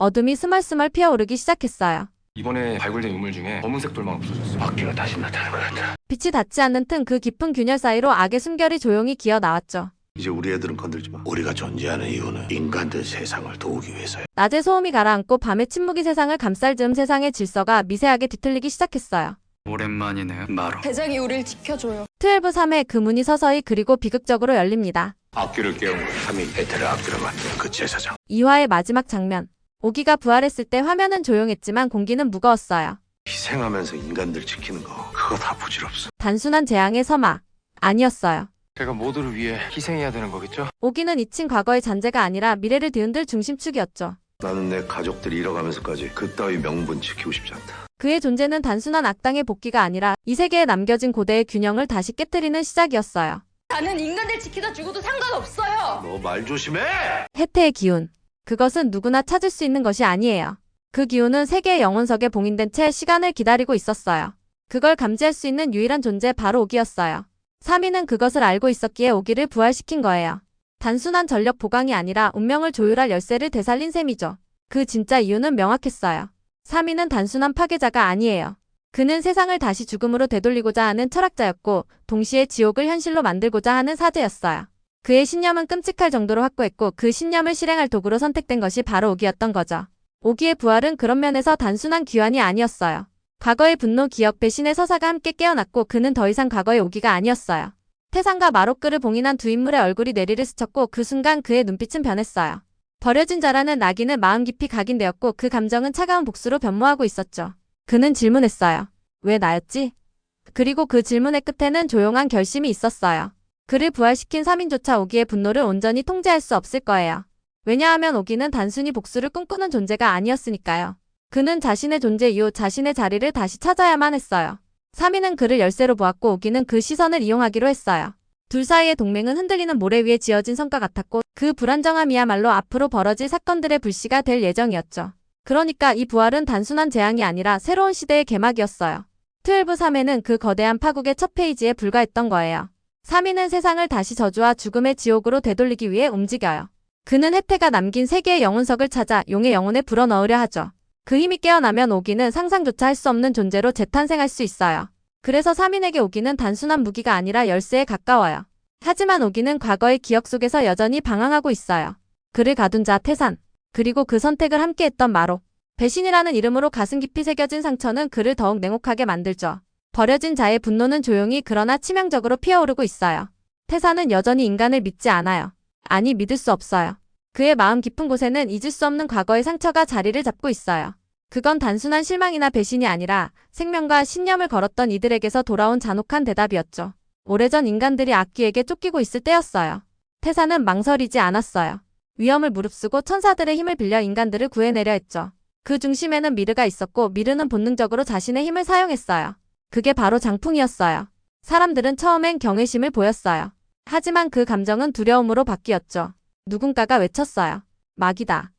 어둠이 스멀스멀 피어오르기 시작했어요. 이번에 발굴된 유물 중에 검은색 돌만 없어졌어. 바퀴가 다시 나타난 것 같아. 빛이 닿지 않는 틈 그 깊은 균열 사이로 악의 숨결이 조용히 기어 나왔죠. 이제 우리 애들은 건들지 마. 우리가 존재하는 이유는 인간들 세상을 도우기 위해서야. 낮에 소음이 가라앉고 밤의 침묵이 세상을 감쌀 즈음 세상의 질서가 미세하게 뒤틀리기 시작했어요. 오랜만이네 마로 대장이 우릴 지켜줘요. 12 3회 그 문이 서서히 그리고 비극적으로 열립니다. 악귀를 깨운 건 삼이 베테를 악귀로 만든 그 제사장. 2화의 마지막 장면. 오기가 부활했을 때 화면은 조용했지만 공기는 무거웠어요. 희생하면서 인간들 지키는 거 그거 다 부질없어. 단순한 재앙의 서막. 아니었어요. 제가 모두를 위해 희생해야 되는 거겠죠? 오기는 잊힌 과거의 잔재가 아니라 미래를 뒤흔들 중심축이었죠. 나는 내 가족들 잃어가면서까지 그따위 명분 지키고 싶지 않다. 그의 존재는 단순한 악당의 복귀가 아니라 이 세계에 남겨진 고대의 균형을 다시 깨뜨리는 시작이었어요. 나는 인간들 지키다 죽어도 상관없어요. 너 말 조심해! 해태의 기운. 그것은 누구나 찾을 수 있는 것이 아니에요. 그 기운은 세계의 영혼석에 봉인된 채 시간을 기다리고 있었어요. 그걸 감지할 수 있는 유일한 존재 바로 오기였어요. 사미는 그것을 알고 있었기에 오기를 부활시킨 거예요. 단순한 전력 보강이 아니라 운명을 조율할 열쇠를 되살린 셈이죠. 그 진짜 이유는 명확했어요. 사미는 단순한 파괴자가 아니에요. 그는 세상을 다시 죽음으로 되돌리고자 하는 철학자였고 동시에 지옥을 현실로 만들고자 하는 사제였어요. 그의 신념은 끔찍할 정도로 확고했고 그 신념을 실행할 도구로 선택된 것이 바로 오기였던 거죠. 오기의 부활은 그런 면에서 단순한 귀환이 아니었어요. 과거의 분노, 기억, 배신의 서사가 함께 깨어났고 그는 더 이상 과거의 오기가 아니었어요. 태산과 마로크를 봉인한 두 인물의 얼굴이 내리를 스쳤고 그 순간 그의 눈빛은 변했어요. 버려진 자라는 나기는 마음 깊이 각인되었고 그 감정은 차가운 복수로 변모하고 있었죠. 그는 질문했어요. 왜 나였지? 그리고 그 질문의 끝에는 조용한 결심이 있었어요. 그를 부활시킨 3인조차 오기의 분노를 온전히 통제할 수 없을 거예요. 왜냐하면 오기는 단순히 복수를 꿈꾸는 존재가 아니었으니까요. 그는 자신의 존재 이후 자신의 자리를 다시 찾아야만 했어요. 3인은 그를 열쇠로 보았고 오기는 그 시선을 이용하기로 했어요. 둘 사이의 동맹은 흔들리는 모래 위에 지어진 성과 같았고 그 불안정함이야말로 앞으로 벌어질 사건들의 불씨가 될 예정이었죠. 그러니까 이 부활은 단순한 재앙이 아니라 새로운 시대의 개막이었어요. 12 3회는 그 거대한 파국의 첫 페이지에 불과했던 거예요. 3위는 세상을 다시 저주와 죽음의 지옥으로 되돌리기 위해 움직여요. 그는 혜태가 남긴 세계의 영혼석을 찾아 용의 영혼에 불어넣으려 하죠. 그 힘이 깨어나면 오기는 상상조차 할 수 없는 존재로 재탄생할 수 있어요. 그래서 3인에게 오기는 단순한 무기가 아니라 열쇠에 가까워요. 하지만 오기는 과거의 기억 속에서 여전히 방황하고 있어요. 그를 가둔 자 태산, 그리고 그 선택을 함께했던 마로. 배신이라는 이름으로 가슴 깊이 새겨진 상처는 그를 더욱 냉혹하게 만들죠. 버려진 자의 분노는 조용히 그러나 치명적으로 피어오르고 있어요. 태사는 여전히 인간을 믿지 않아요. 아니 믿을 수 없어요. 그의 마음 깊은 곳에는 잊을 수 없는 과거의 상처가 자리를 잡고 있어요. 그건 단순한 실망이나 배신이 아니라 생명과 신념을 걸었던 이들에게서 돌아온 잔혹한 대답이었죠. 오래전 인간들이 악귀에게 쫓기고 있을 때였어요. 태사는 망설이지 않았어요. 위험을 무릅쓰고 천사들의 힘을 빌려 인간들을 구해내려 했죠. 그 중심에는 미르가 있었고 미르는 본능적으로 자신의 힘을 사용했어요. 그게 바로 장풍이었어요. 사람들은 처음엔 경외심을 보였어요. 하지만 그 감정은 두려움으로 바뀌었죠. 누군가가 외쳤어요. 막이다.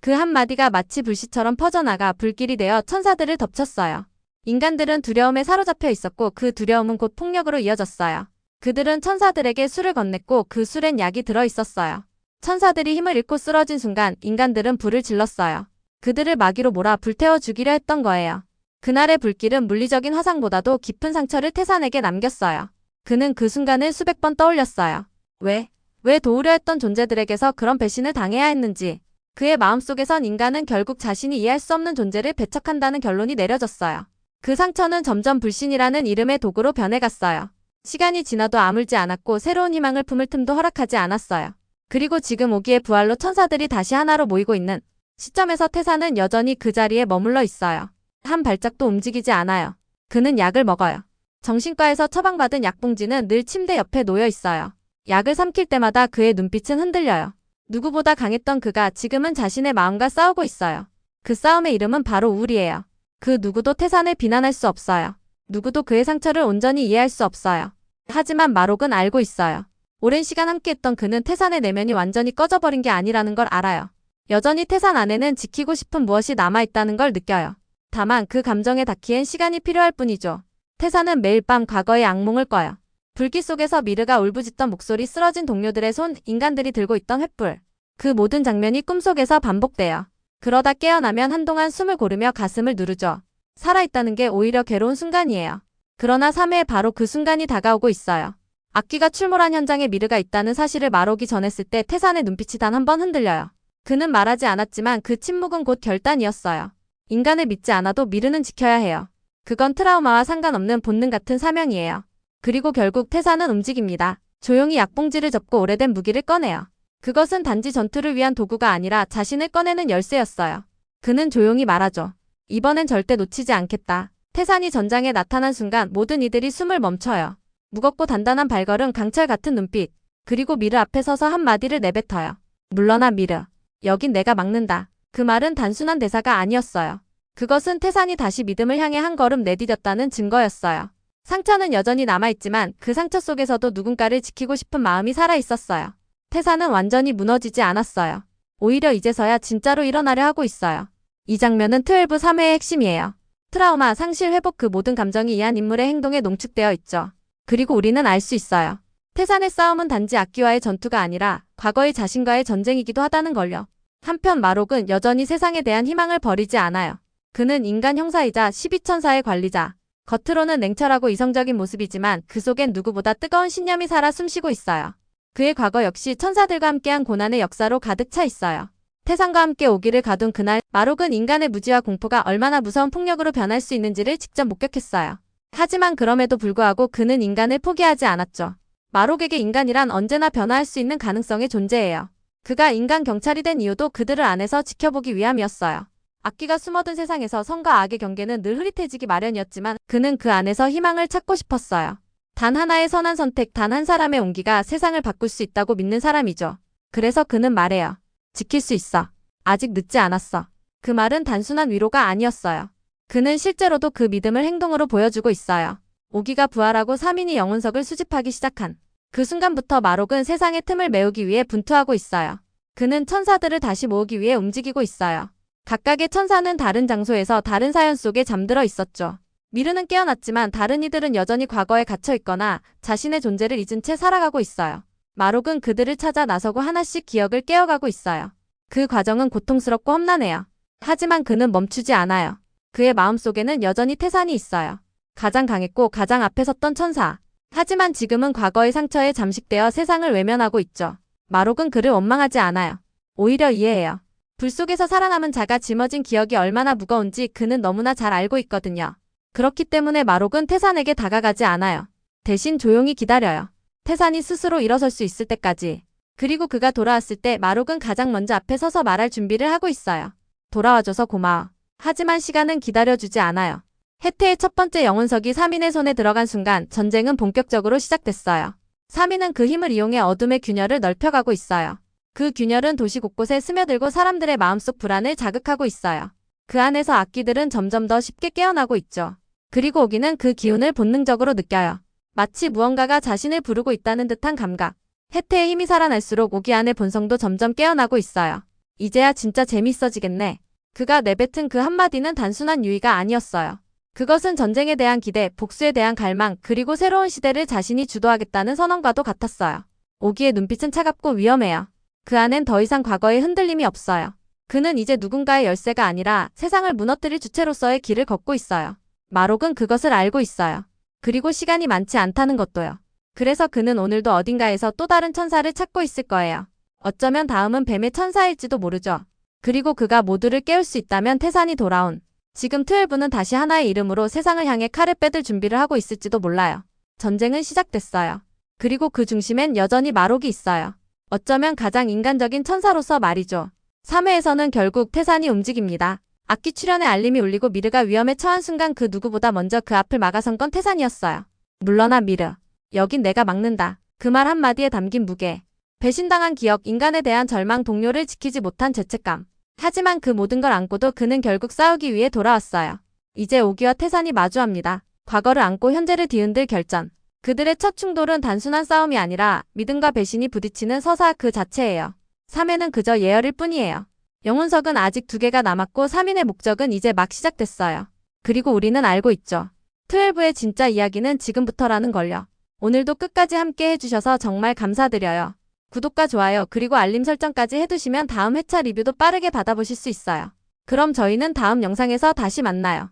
그 한마디가 마치 불씨처럼 퍼져나가 불길이 되어 천사들을 덮쳤어요. 인간들은 두려움에 사로잡혀 있었고 그 두려움은 곧 폭력으로 이어졌어요. 그들은 천사들에게 술을 건넸고 그 술엔 약이 들어 있었어요. 천사들이 힘을 잃고 쓰러진 순간 인간들은 불을 질렀어요. 그들을 마귀로 몰아 불태워 죽이려 했던 거예요. 그날의 불길은 물리적인 화상보다도 깊은 상처를 태산에게 남겼어요. 그는 그 순간을 수백 번 떠올렸어요. 왜? 왜 도우려 했던 존재들에게서 그런 배신을 당해야 했는지. 그의 마음속에선 인간은 결국 자신이 이해할 수 없는 존재를 배척한다는 결론이 내려졌어요. 그 상처는 점점 불신이라는 이름의 도구로 변해갔어요. 시간이 지나도 아물지 않았고 새로운 희망을 품을 틈도 허락하지 않았어요. 그리고 지금 오기의 부활로 천사들이 다시 하나로 모이고 있는 시점에서 태사는 여전히 그 자리에 머물러 있어요. 한 발짝도 움직이지 않아요. 그는 약을 먹어요. 정신과에서 처방받은 약봉지는 늘 침대 옆에 놓여 있어요. 약을 삼킬 때마다 그의 눈빛은 흔들려요. 누구보다 강했던 그가 지금은 자신의 마음과 싸우고 있어요. 그 싸움의 이름은 바로 우울이에요. 그 누구도 태산을 비난할 수 없어요. 누구도 그의 상처를 온전히 이해할 수 없어요. 하지만 마록은 알고 있어요. 오랜 시간 함께했던 그는 태산의 내면이 완전히 꺼져버린 게 아니라는 걸 알아요. 여전히 태산 안에는 지키고 싶은 무엇이 남아있다는 걸 느껴요. 다만 그 감정에 닿기엔 시간이 필요할 뿐이죠. 태산은 매일 밤 과거의 악몽을 꿔요. 불길 속에서 미르가 울부짖던 목소리 쓰러진 동료들의 손, 인간들이 들고 있던 횃불. 그 모든 장면이 꿈속에서 반복돼요. 그러다 깨어나면 한동안 숨을 고르며 가슴을 누르죠. 살아있다는 게 오히려 괴로운 순간이에요. 그러나 3회에 바로 그 순간이 다가오고 있어요. 악기가 출몰한 현장에 미르가 있다는 사실을 말오기 전했을 때 태산의 눈빛이 단 한 번 흔들려요. 그는 말하지 않았지만 그 침묵은 곧 결단이었어요. 인간을 믿지 않아도 미르는 지켜야 해요. 그건 트라우마와 상관없는 본능 같은 사명이에요. 그리고 결국 태산은 움직입니다. 조용히 약봉지를 접고 오래된 무기를 꺼내요. 그것은 단지 전투를 위한 도구가 아니라 자신을 꺼내는 열쇠였어요. 그는 조용히 말하죠. 이번엔 절대 놓치지 않겠다. 태산이 전장에 나타난 순간 모든 이들이 숨을 멈춰요. 무겁고 단단한 발걸음, 강철 같은 눈빛, 그리고 미르 앞에 서서 한마디를 내뱉어요. 물러나 미르. 여긴 내가 막는다. 그 말은 단순한 대사가 아니었어요. 그것은 태산이 다시 믿음을 향해 한 걸음 내디뎠다는 증거였어요. 상처는 여전히 남아있지만 그 상처 속에서도 누군가를 지키고 싶은 마음이 살아있었어요. 태산은 완전히 무너지지 않았어요. 오히려 이제서야 진짜로 일어나려 하고 있어요. 이 장면은 12 3회의 핵심이에요. 트라우마, 상실, 회복 그 모든 감정이 이 한 인물의 행동에 농축되어 있죠. 그리고 우리는 알 수 있어요. 태산의 싸움은 단지 악기와의 전투가 아니라 과거의 자신과의 전쟁이기도 하다는 걸요. 한편 마록은 여전히 세상에 대한 희망을 버리지 않아요. 그는 인간 형사이자 12천사의 관리자. 겉으로는 냉철하고 이성적인 모습이지만 그 속엔 누구보다 뜨거운 신념이 살아 숨쉬고 있어요. 그의 과거 역시 천사들과 함께한 고난의 역사로 가득 차 있어요. 태산과 함께 오기를 가둔 그날 마록은 인간의 무지와 공포가 얼마나 무서운 폭력으로 변할 수 있는지를 직접 목격했어요. 하지만 그럼에도 불구하고 그는 인간을 포기하지 않았죠. 마록에게 인간이란 언제나 변화할 수 있는 가능성의 존재예요. 그가 인간 경찰이 된 이유도 그들을 안에서 지켜보기 위함이었어요. 악기가 숨어든 세상에서 선과 악의 경계는 늘 흐릿해지기 마련이었지만 그는 그 안에서 희망을 찾고 싶었어요. 단 하나의 선한 선택, 단 한 사람의 온기가 세상을 바꿀 수 있다고 믿는 사람이죠. 그래서 그는 말해요. 지킬 수 있어. 아직 늦지 않았어. 그 말은 단순한 위로가 아니었어요. 그는 실제로도 그 믿음을 행동으로 보여주고 있어요. 오기가 부활하고 3인이 영혼석을 수집하기 시작한 그 순간부터 마록은 세상의 틈을 메우기 위해 분투하고 있어요. 그는 천사들을 다시 모으기 위해 움직이고 있어요. 각각의 천사는 다른 장소에서 다른 사연 속에 잠들어 있었죠. 미르는 깨어났지만 다른 이들은 여전히 과거에 갇혀 있거나 자신의 존재를 잊은 채 살아가고 있어요. 마록은 그들을 찾아 나서고 하나씩 기억을 깨어가고 있어요. 그 과정은 고통스럽고 험난해요. 하지만 그는 멈추지 않아요. 그의 마음속에는 여전히 태산이 있어요. 가장 강했고 가장 앞에 섰던 천사. 하지만 지금은 과거의 상처에 잠식되어 세상을 외면하고 있죠. 마록은 그를 원망하지 않아요. 오히려 이해해요. 불 속에서 살아남은 자가 짊어진 기억이 얼마나 무거운지 그는 너무나 잘 알고 있거든요. 그렇기 때문에 마록은 태산에게 다가가지 않아요. 대신 조용히 기다려요. 태산이 스스로 일어설 수 있을 때까지. 그리고 그가 돌아왔을 때 마록은 가장 먼저 앞에 서서 말할 준비를 하고 있어요. 돌아와줘서 고마워. 하지만 시간은 기다려주지 않아요. 혜태의 첫 번째 영혼석이 3인의 손에 들어간 순간 전쟁은 본격적으로 시작됐어요. 3인은 그 힘을 이용해 어둠의 균열을 넓혀가고 있어요. 그 균열은 도시 곳곳에 스며들고 사람들의 마음속 불안을 자극하고 있어요. 그 안에서 악기들은 점점 더 쉽게 깨어나고 있죠. 그리고 오기는 그 기운을 본능적으로 느껴요. 마치 무언가가 자신을 부르고 있다는 듯한 감각. 혜태의 힘이 살아날수록 오기 안의 본성도 점점 깨어나고 있어요. 이제야 진짜 재밌어지겠네. 그가 내뱉은 그 한마디는 단순한 유의가 아니었어요. 그것은 전쟁에 대한 기대, 복수에 대한 갈망, 그리고 새로운 시대를 자신이 주도하겠다는 선언과도 같았어요. 오기의 눈빛은 차갑고 위험해요. 그 안엔 더 이상 과거의 흔들림이 없어요. 그는 이제 누군가의 열쇠가 아니라 세상을 무너뜨릴 주체로서의 길을 걷고 있어요. 마록은 그것을 알고 있어요. 그리고 시간이 많지 않다는 것도요. 그래서 그는 오늘도 어딘가에서 또 다른 천사를 찾고 있을 거예요. 어쩌면 다음은 뱀의 천사일지도 모르죠. 그리고 그가 모두를 깨울 수 있다면 태산이 돌아온. 지금 트웰브는 다시 하나의 이름으로 세상을 향해 칼을 빼들 준비를 하고 있을지도 몰라요. 전쟁은 시작됐어요. 그리고 그 중심엔 여전히 마록이 있어요. 어쩌면 가장 인간적인 천사로서 말이죠. 3회에서는 결국 태산이 움직입니다. 악기 출연의 알림이 울리고 미르가 위험에 처한 순간 그 누구보다 먼저 그 앞을 막아선 건 태산이었어요. 물러나 미르. 여긴 내가 막는다. 그 말 한마디에 담긴 무게. 배신당한 기억, 인간에 대한 절망, 동료를 지키지 못한 죄책감. 하지만 그 모든 걸 안고도 그는 결국 싸우기 위해 돌아왔어요. 이제 오기와 태산이 마주합니다. 과거를 안고 현재를 뒤흔들 결전. 그들의 첫 충돌은 단순한 싸움이 아니라 믿음과 배신이 부딪히는 서사 그 자체예요. 3회는 그저 예열일 뿐이에요. 영혼석은 아직 두 개가 남았고 3인의 목적은 이제 막 시작됐어요. 그리고 우리는 알고 있죠. 12의 진짜 이야기는 지금부터라는 걸요. 오늘도 끝까지 함께 해주셔서 정말 감사드려요. 구독과 좋아요 그리고 알림 설정까지 해두시면 다음 회차 리뷰도 빠르게 받아보실 수 있어요. 그럼 저희는 다음 영상에서 다시 만나요.